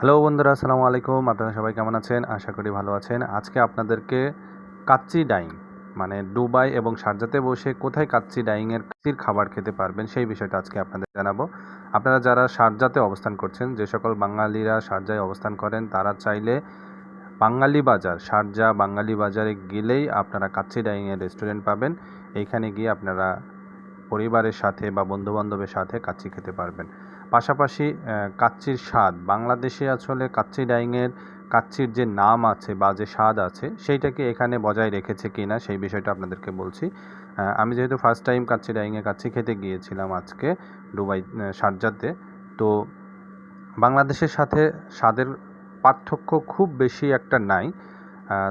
Hello বন্ধুরা, আসসালামু আলাইকুম। আপনারা সবাই কেমন আছেন? আশা করি ভালো আছেন। আজকে আপনাদেরকে কাচ্চি ডাইং মানে দুবাই এবং শারজাতে বসে কোথায় কাচ্চি ডাইংয়ের কাচ্চির খাবার খেতে পারবেন সেই বিষয়টা আজকে আপনাদের জানাব। আপনারা যারা শারজাতে অবস্থান করছেন, যে সকল বাঙালিরা শারজায় অবস্থান করেন, তারা চাইলে বাঙালি বাজার শারজা বাঙালি বাজারে গেলেই আপনারা কাচ্চি ডাইংয়ের রেস্টুরেন্ট পাবেন। এইখানে গিয়ে আপনারা পরিবারের সাথে বা বন্ধুবান্ধবের সাথে কাচ্চি খেতে পারবেন। পাশাপাশি কাচ্চির স্বাদ। বাংলাদেশে আসলে কাচ্চি ডাইংয়ের কাচ্চির যে নাম আছে বা যে স্বাদ আছে সেইটাকে এখানে বজায় রেখেছে কিনা সেই বিষয়টা আপনাদেরকে বলছি। আমি যেহেতু ফার্স্ট টাইম কাচ্চি ডাইংয়ে কাচ্চি খেতে গিয়েছিলাম আজকে দুবাই আহ, শারজাতে তো বাংলাদেশের সাথে স্বাদের পার্থক্য খুব বেশি একটা নাই।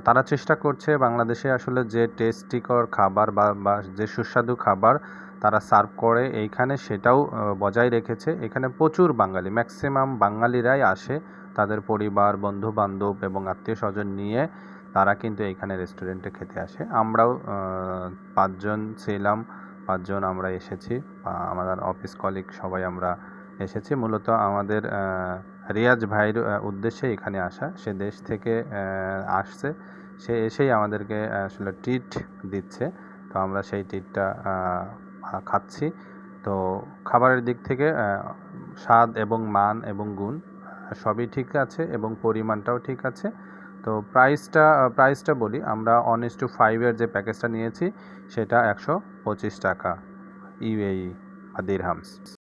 তারা চেষ্টা করছে বাংলাদেশে আসলে যে টেস্টিকর খাবার বা বা যে সুস্বাদু খাবার তারা সার্ভ করে, এইখানে সেটাও বজায় রেখেছে। এখানে প্রচুর বাঙালি ম্যাক্সিমাম বাঙালিরাই আসে তাদের পরিবার বন্ধু বান্ধব এবং আত্মীয় স্বজন নিয়ে। তারা কিন্তু এইখানে রেস্টুরেন্টে খেতে আসে। আমরাও পাঁচজন ছিলাম, পাঁচজন আমরা এসেছি। আমাদের অফিস কলিগ সবাই আমরা এসেছি। মূলত আমাদের রিয়াজ ভাইয়ের উদ্দেশ্যে এখানে আসা। সে দেশ থেকে আসছে। সে এসেই আমাদেরকে আসলে ট্রিট দিচ্ছে। তো আমরা সেই ট্রিটটা খাচ্ছি। তো খাবারের দিক থেকে স্বাদ এবং মান এবং গুণ সবই ঠিক আছে এবং পরিমাণটাও ঠিক আছে। তো প্রাইসটা প্রাইসটা বলি, আমরা অন ইস টু ফাইভের যে প্যাকেজটা নিয়েছি, সেটা একশো পঁচিশ টাকা, ইউএই, বা দিরহামস